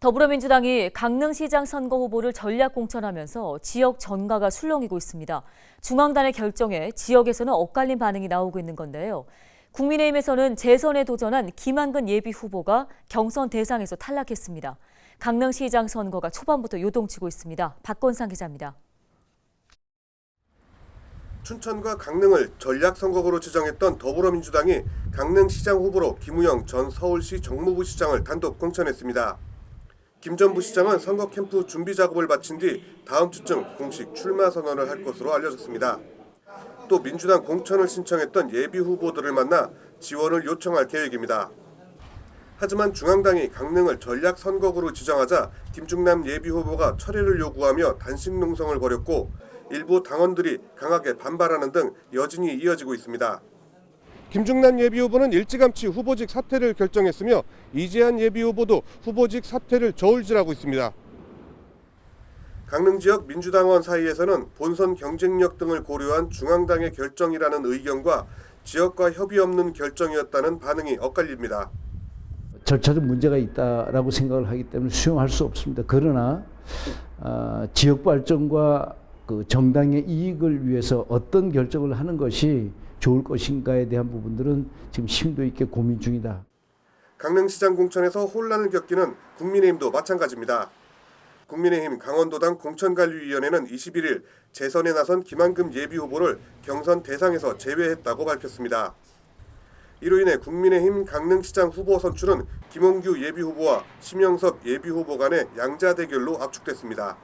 더불어민주당이 강릉시장 선거 후보를 전략 공천하면서 지역 전가가 술렁이고 있습니다. 중앙단의 결정에 지역에서는 엇갈린 반응이 나오고 있는 건데요. 국민의힘에서는 재선에 도전한 김한근 예비 후보가 경선 대상에서 탈락했습니다. 강릉시장 선거가 초반부터 요동치고 있습니다. 박건상 기자입니다. 춘천과 강릉을 전략 선거구로 지정했던 더불어민주당이 강릉시장 후보로 김우영 전 서울시 정무부 시장을 단독 공천했습니다. 김 전 부시장은 선거 캠프 준비 작업을 마친 뒤 다음 주쯤 공식 출마 선언을 할 것으로 알려졌습니다. 또 민주당 공천을 신청했던 예비 후보들을 만나 지원을 요청할 계획입니다. 하지만 중앙당이 강릉을 전략 선거구로 지정하자 김중남 예비 후보가 철회를 요구하며 단식 농성을 벌였고 일부 당원들이 강하게 반발하는 등 여진이 이어지고 있습니다. 김중남 예비 후보는 일찌감치 후보직 사퇴를 결정했으며 이재한 예비 후보도 후보직 사퇴를 저울질하고 있습니다. 강릉 지역 민주당원 사이에서는 본선 경쟁력 등을 고려한 중앙당의 결정이라는 의견과 지역과 협의 없는 결정이었다는 반응이 엇갈립니다. 절차적 문제가 있다라고 생각을 하기 때문에 수용할 수 없습니다. 그러나 어, 지역 발전과 그 정당의 이익을 위해서 어떤 결정을 하는 것이 좋을 것인가에 대한 부분들은 지금 심도 있게 고민 중이다. 강릉시장 공천에서 혼란을 겪기는 국민의힘도 마찬가지입니다. 국민의힘 강원도당 공천관리위원회는 21일 재선에 나선 김한금 예비 후보를 경선 대상에서 제외했다고 밝혔습니다. 이로 인해 국민의힘 강릉시장 후보 선출은 김홍규 예비 후보와 심영섭 예비 후보 간의 양자 대결로 압축됐습니다.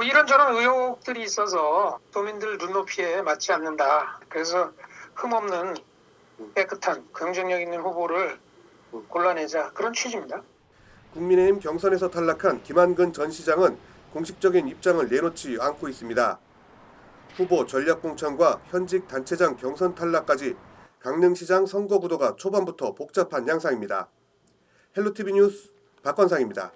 뭐 이런저런 의혹들이 있어서 도민들 눈높이에 맞지 않는다. 그래서 흠없는 깨끗한 경쟁력 있는 후보를 골라내자 그런 취지입니다. 국민의힘 경선에서 탈락한 김한근 전 시장은 공식적인 입장을 내놓지 않고 있습니다. 후보 전략 공천과 현직 단체장 경선 탈락까지 강릉시장 선거 구도가 초반부터 복잡한 양상입니다. 헬로티비 뉴스 박건상입니다.